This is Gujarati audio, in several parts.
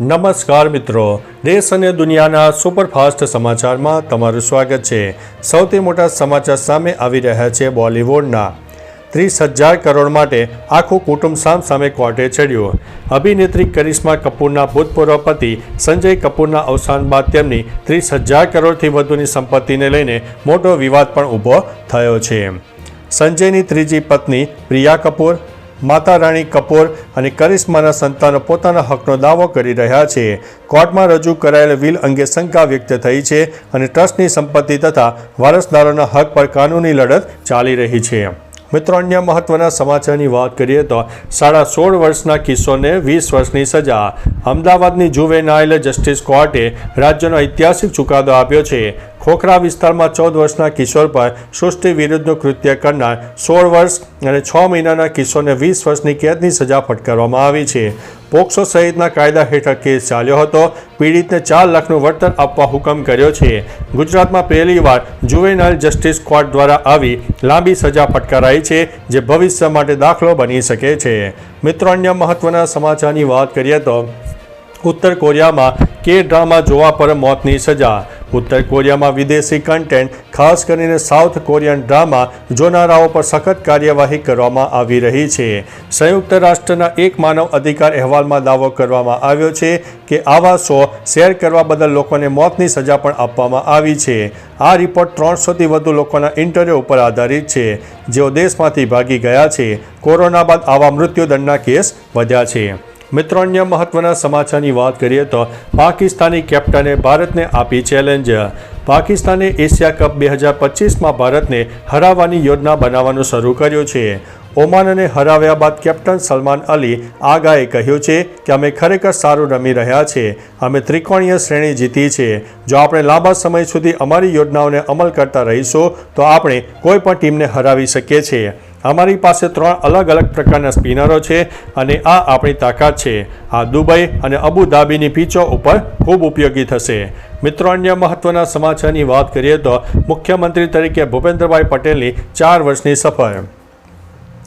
નમસ્કાર મિત્રો. દેશ અને દુનિયાના સુપરફાસ્ટ સમાચારમાં તમારું સ્વાગત છે. સૌથી મોટા સમાચાર સામે આવી રહ્યા છે બોલિવૂડના. ત્રીસ હજાર કરોડ માટે આખું કુટુંબ સામ સામે કોર્ટે ચડ્યું. અભિનેત્રી કરિશ્મા કપૂરના ભૂતપૂર્વ પતિ સંજય કપૂરના અવસાન બાદ તેમની ત્રીસ હજાર કરોડથી વધુની સંપત્તિને લઈને મોટો વિવાદ પણ ઊભો થયો છે. સંજયની ત્રીજી પત્ની પ્રિયા કપૂર માતા રાણી કપૂર અને કરિશ્માના સંતાનો પોતાના હકનો દાવો કરી રહ્યા છે. કોર્ટમાં રજૂ કરાયેલ વિલ અંગે શંકા વ્યક્ત થઈ છે અને ટ્રસ્ટની સંપત્તિ તથા વારસદારોના હક પર કાનૂની લડત ચાલી રહી છે. મિત્રો, અન્ય મહત્વના સમાચારની વાત કરીએ તો સાડા સોળ વર્ષના કિસ્સોને વીસ વર્ષની સજા. અમદાવાદની જુવેનાઇલ જસ્ટિસ કોર્ટે રાજ્યનો ઐતિહાસિક ચુકાદો આપ્યો છે. ખોખરા વિસ્તારમાં ચૌદ વર્ષના કિશોર પર સૃષ્ટિ વિરુદ્ધનું કૃત્ય કરનાર સોળ વર્ષ અને છ મહિનાના કિશોરને વીસ વર્ષની કેદની સજા ફટકારવામાં આવી છે. પોક્સો સહિતના કાયદા હેઠળ કેસ ચાલ્યો હતો. પીડિતને ચાર લાખનું વળતર આપવા હુકમ કર્યો છે. ગુજરાતમાં પહેલીવાર જુવેનાઇલ જસ્ટિસ કોર્ટ દ્વારા આવી લાંબી સજા ફટકારાઈ છે, જે ભવિષ્ય માટે દાખલો બની શકે છે. મિત્રો, અન્ય મહત્વના સમાચારની વાત કરીએ તો ઉત્તર કોરિયામાં કે ડ્રામા જોવા પર મોતની સજા. ઉત્તર કોરિયામાં વિદેશી કન્ટેન્ટ ખાસ કરીને સાઉથ કોરિયન ડ્રામા જોનારાઓ પર સખત કાર્યવાહી કરવામાં આવી રહી છે. સંયુક્ત રાષ્ટ્રના એક માનવ અધિકાર અહેવાલમાં દાવો કરવામાં આવ્યો છે કે આવા શો શેર કરવા બદલ લોકોને મોતની સજા પણ આપવામાં આવી છે. આ રિપોર્ટ ત્રણસોથી વધુ લોકોના ઇન્ટરવ્યૂ ઉપર આધારિત છે. જેઓ દેશમાંથી ભાગી ગયા છે. કોરોના બાદ આવા મૃત્યુદંડના કેસ વધ્યા છે. મિત્રો અન્ય મહત્વના સમાચારની વાત કરીએ તો પાકિસ્તાની કેપ્ટને ભારતને આપી ચેલેન્જ. પાકિસ્તાને એશિયા કપ બે હજાર પચીસમાં ભારતને હરાવવાની યોજના બનાવવાનું શરૂ કર્યું છે. ઓમાનને હરાવ્યા બાદ કેપ્ટન સલમાન અલી આગાએ કહ્યું છે કે અમે ખરેખર સારું રમી રહ્યા છે. અમે ત્રિકોણીય શ્રેણી જીતી છે. જો આપણે લાંબા સમય સુધી અમારી યોજનાઓને અમલ કરતા રહીશું, તો આપણે કોઈ પણ ટીમને હરાવી શકીએ છીએ. અમારી પાસે ત્રણ અલગ અલગ પ્રકારના સ્પિનરો છે અને આ આપણી તાકાત છે. આ દુબઈ અને અબુ ધાબીની પીચો ઉપર ખૂબ ઉપયોગી થશે. મિત્રો, અન્ય મહત્વના સમાચારની વાત કરીએ તો મુખ્યમંત્રી તરીકે ભૂપેન્દ્રભાઈ પટેલની ચાર વર્ષની સફર.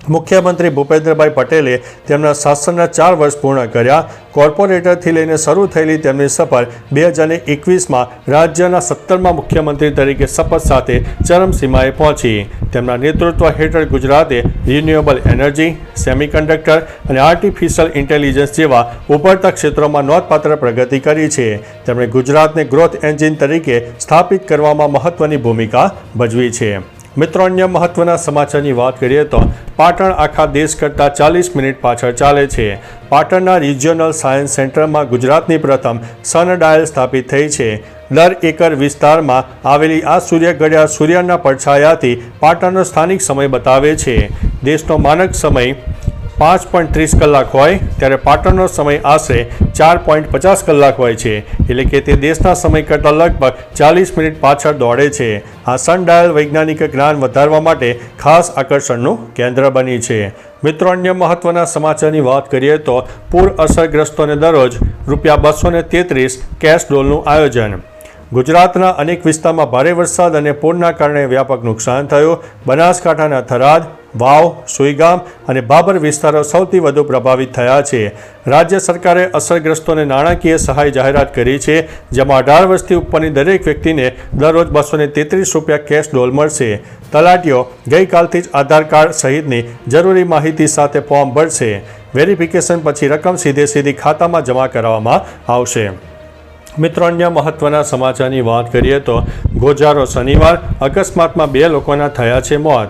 મુખ્યમંત્રી ભૂપેન્દ્રભાઈ પટેલે તેમના શાસનના ચાર વર્ષ પૂર્ણ કર્યા. કોર્પોરેટરથી લઈને શરૂ થયેલી તેમની સફર બે હજાર એકવીસમાં રાજ્યના સત્તરમાં મુખ્યમંત્રી તરીકે શપથ સાથે ચરમસીમાએ પહોંચી. તેમના નેતૃત્વ હેઠળ ગુજરાતે રિન્યુએબલ એનર્જી, સેમિકન્ડક્ટર અને આર્ટિફિશિયલ ઇન્ટેલિજન્સ જેવા ઉભરતા ક્ષેત્રોમાં નોંધપાત્ર પ્રગતિ કરી છે. તેમણે ગુજરાતને ગ્રોથ એન્જિન તરીકે સ્થાપિત કરવામાં મહત્વની ભૂમિકા ભજવી છે. મિત્રો, અન્ય મહત્વના સમાચારની વાત કરીએ તો પાટણ આખા દેશ કરતાં ચાલીસ મિનિટ પાછળ ચાલે છે. પાટણના રિજિયોનલ સાયન્સ સેન્ટરમાં ગુજરાતની પ્રથમ સન ડાયલ સ્થાપિત થઈ છે. દર એકર વિસ્તારમાં આવેલી આ સૂર્ય ઘડિયાળ સૂર્યના પડછાયાથી પાટણનો સ્થાનિક સમય બતાવે છે. દેશનો માનક સમય પાંચ પોઈન્ટ ત્રીસ કલાક હોય, ત્યારે પાટણનો સમય આશરે ચાર પોઈન્ટ પચાસ કલાક હોય છે. એટલે કે તે દેશના સમય કરતાં લગભગ ચાલીસ મિનિટ પાછળ દોડે છે. આ સનડાયલ વૈજ્ઞાનિક જ્ઞાન વધારવા માટે ખાસ આકર્ષણનું કેન્દ્ર બની છે. મિત્રો, અન્ય મહત્વના સમાચારની વાત કરીએ તો પૂર અસરગ્રસ્તોને દરરોજ રૂપિયા બસો ને તેત્રીસ કેશ ડોલનું આયોજન. ગુજરાતના અનેક વિસ્તારમાં ભારે વરસાદ અને પૂરના કારણે વ્યાપક નુકસાન થયું. બનાસકાંઠાના થરાદ વાવ, સુઈગામ અને બાબર વિસ્તારો સૌથી વધુ પ્રભાવિત થયા છે. રાજ્ય સરકારે અસરગ્રસ્તોને નાણાકીય સહાય જાહેરાત કરી છે, જેમાં અઢાર વર્ષથી ઉપરની દરેક વ્યક્તિને દરરોજ બસો તેત્રીસ રૂપિયા કેશ ડોલ મળશે. તલાટીઓ ગઈકાલથી જ આધાર કાર્ડ સહિતની જરૂરી માહિતી સાથે ફોર્મ ભરશે. વેરિફિકેશન પછી રકમ સીધે સીધી ખાતામાં જમા કરાવવામાં આવશે. મિત્રો, અન્ય મહત્વના સમાચારની વાત કરીએ તો, ગોજારો શનિવાર અકસ્માતમાં બે લોકોના થયા છે મોત.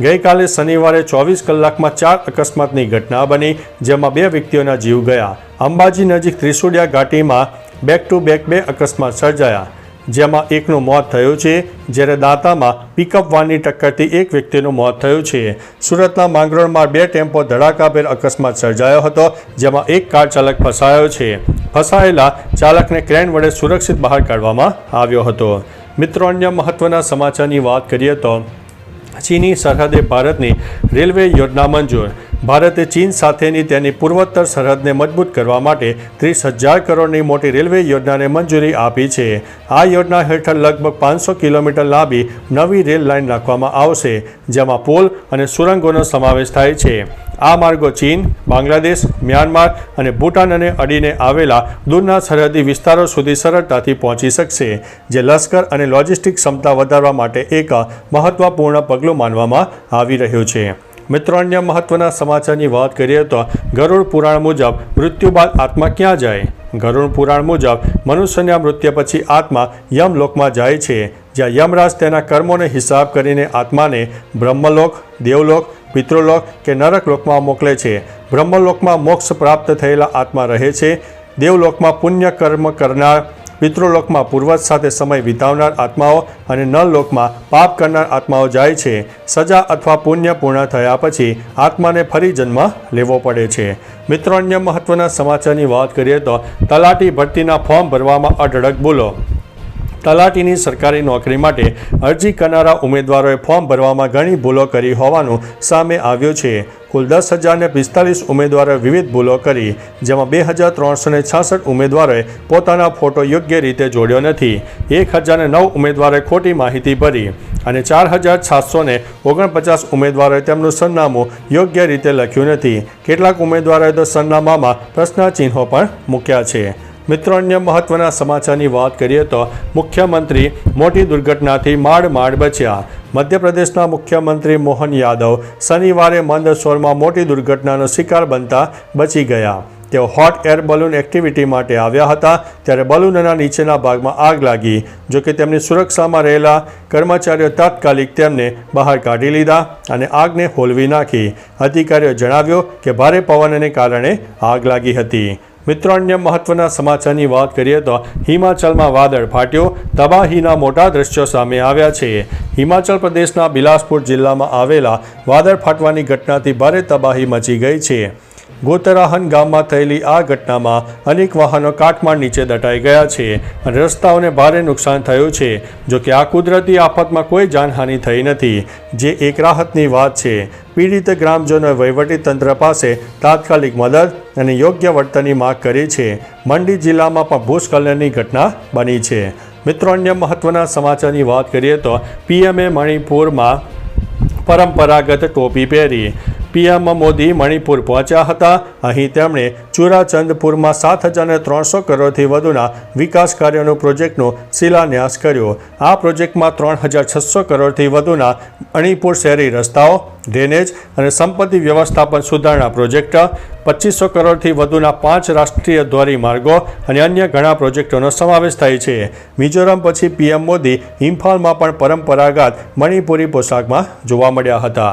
ગઈકાલે શનિવારે ચોવીસ કલાકમાં ચાર અકસ્માતની ઘટના બની, જેમાં બે વ્યક્તિઓના જીવ ગયા. અંબાજી નજીક ત્રિશુડિયા ઘાટીમાં બેક ટુ બેક બે અકસ્માત સર્જાયા, જેમાં એકનું મોત થયું છે, જ્યારે દાંતામાં પિકઅપ વાનની ટક્કરથી એક વ્યક્તિનું મોત થયું છે. સુરતના માંગરોળમાં બે ટેમ્પો ધડાકાભેર અકસ્માત સર્જાયો હતો, જેમાં એક કાર ચાલક ફસાયો છે. ફસાયેલા ચાલકને ક્રેન વડે સુરક્ષિત બહાર કાઢવામાં આવ્યો હતો. મિત્રો, અન્ય મહત્વના સમાચારની વાત કરીએ તો ચીની સરહદે ભારતની રેલવે યોજના મંજૂર. ભારતે ચીન સાથેની તેની પૂર્વોત્તર સરહદને મજબૂત કરવા માટે ત્રીસ હજાર કરોડની મોટી રેલવે યોજનાને મંજૂરી આપી છે. આ યોજના હેઠળ લગભગ પાંચસો કિલોમીટર લાંબી નવી રેલ લાઇન નાખવામાં આવશે, જેમાં પુલ અને સુરંગોનો સમાવેશ થાય છે. આ માર્ગો ચીન, બાંગ્લાદેશ, મ્યાનમાર અને ભૂટાન અને અડીને આવેલા દૂરના સરહદી વિસ્તારો સુધી સરળતાથી પહોંચી શકશે, જે લશ્કર અને લોજિસ્ટિક ક્ષમતા વધારવા માટે એક મહત્વપૂર્ણ પગલું માનવામાં આવી રહ્યું છે. મિત્રો, અન્ય મહત્વના સમાચારની વાત કરીએ તો ગરુડ પુરાણ મુજબ મૃત્યુ બાદ આત્મા ક્યાં જાય? ગરુડ પુરાણ મુજબ મનુષ્યના મૃત્યુ પછી આત્મા યમલોકમાં જાય છે. જ્યાં યમરાજ તેના કર્મોને હિસાબ કરીને આત્માને બ્રહ્મલોક, દેવલોક, પિતૃલોક કે નરકલોકમાં મોકલે છે. બ્રહ્મલોકમાં મોક્ષ પ્રાપ્ત થયેલા આત્મા રહે છે. દેવલોકમાં પુણ્ય કર્મ કરનાર પિતૃલોકમાં પૂર્વજ સાથે સમય વિતાવનાર આત્માઓ અને નરલોકમાં પાપ કરનાર આત્માઓ જાય છે. સજા અથવા પુણ્ય પૂર્ણ થયા પછી આત્માને ફરી જન્મ લેવો પડે છે. મિત્રો, અન્ય મહત્વના સમાચારની વાત કરીએ તો તલાટી ભરતીના ફોર્મ ભરવામાં અઢળક બોલો તલાટીની સરકારી નોકરી માટે અરજી કરનારા ઉમેદવારોએ ફોર્મ ભરવામાં ઘણી ભૂલો કરી હોવાનું સામે આવ્યું છે. કુલ દસ હજારને પિસ્તાલીસ ઉમેદવારોએ વિવિધ ભૂલો કરી, જેમાં બે હજાર ત્રણસોને છાસઠ ઉમેદવારોએ પોતાના ફોટો યોગ્ય રીતે જોડ્યો નથી. એક હજારને નવ ઉમેદવારોએ ખોટી માહિતી ભરી અને ચાર હજાર સાતસો ઓગણપચાસ ઉમેદવારોએ તેમનું સરનામું યોગ્ય રીતે લખ્યું નથી. કેટલાક ઉમેદવારોએ તો સરનામામાં પ્રશ્ન ચિહ્નો પણ મૂક્યા છે. મિત્રો, અન્ય મહત્વના સમાચારની વાત કરીએ તો મુખ્યમંત્રી મોટી દુર્ઘટનાથી માડ માડ બચ્યા. મધ્યપ્રદેશના મુખ્યમંત્રી મોહન યાદવ શનિવારે મંદસોરમાં મોટી દુર્ઘટનાનો શિકાર બનતા બચી ગયા. તેઓ હોટ એર બલૂન એક્ટિવિટી માટે આવ્યા હતા, ત્યારે બલૂનના નીચેના ભાગમાં આગ લાગી જોકે તેમની સુરક્ષામાં રહેલા કર્મચારીઓ તાત્કાલિક તેમને બહાર કાઢી લીધા અને આગને હોલવી નાખી. અધિકારીઓએ જણાવ્યું કે ભારે પવનને કારણે આગ લાગી હતી. મિત્રો અન્ય મહત્વના સમાચારની વાત કરીએ તો હિમાચલમાં વાદળ ફાટ્યો. તબાહીના મોટા દ્રશ્યો સામે આવ્યા છે. હિમાચલ પ્રદેશના બિલાસપુર જિલ્લામાં આવેલા વાદળ ફાટવાની ઘટનાથી ભારે તબાહી મચી ગઈ છે. ગોતરાહન ગામમાં થયેલી આ ઘટનામાં અનેક વાહનો કાટમાળ નીચે દટાઈ ગયા છે અને રસ્તાઓને ભારે નુકસાન થયું છે. જો કે આ કુદરતી આફતમાં કોઈ જાનહાનિ થઈ નથી. જે એક રાહતની વાત છે. પીડિત ગ્રામજનોએ તંત્ર પાસે તાત્કાલિક મદદ અને યોગ્ય વળતરની માગ કરી છે. મંડી જિલ્લામાં પણ ભૂસ્ખલનની ઘટના બની છે. મિત્રો, અન્ય મહત્વના સમાચારની વાત કરીએ તો પીએમએ મણિપુરમાં પરંપરાગત ટોપી પહેરી. પીએમ મોદી મણિપુર પહોંચ્યા હતા. અહીં તેમણે ચુરાચંદપુરમાં સાત હજાર ત્રણસો કરોડથી વધુના વિકાસ કાર્યોનું પ્રોજેક્ટનો શિલાન્યાસ કર્યો. આ પ્રોજેક્ટમાં ત્રણ હજાર છસો કરોડથી વધુના મણિપુર શહેરી રસ્તાઓ, ડ્રેનેજ અને સંપત્તિ વ્યવસ્થાપન સુધારણા પ્રોજેક્ટ, પચીસો કરોડથી વધુના પાંચ રાષ્ટ્રીય ધોરીમાર્ગો અને અન્ય ઘણા પ્રોજેક્ટોનો સમાવેશ થાય છે. મિઝોરમ પછી પીએમ મોદી ઇમ્ફાલમાં પણ પરંપરાગત મણિપુરી પોશાકમાં જોવા મળ્યા હતા.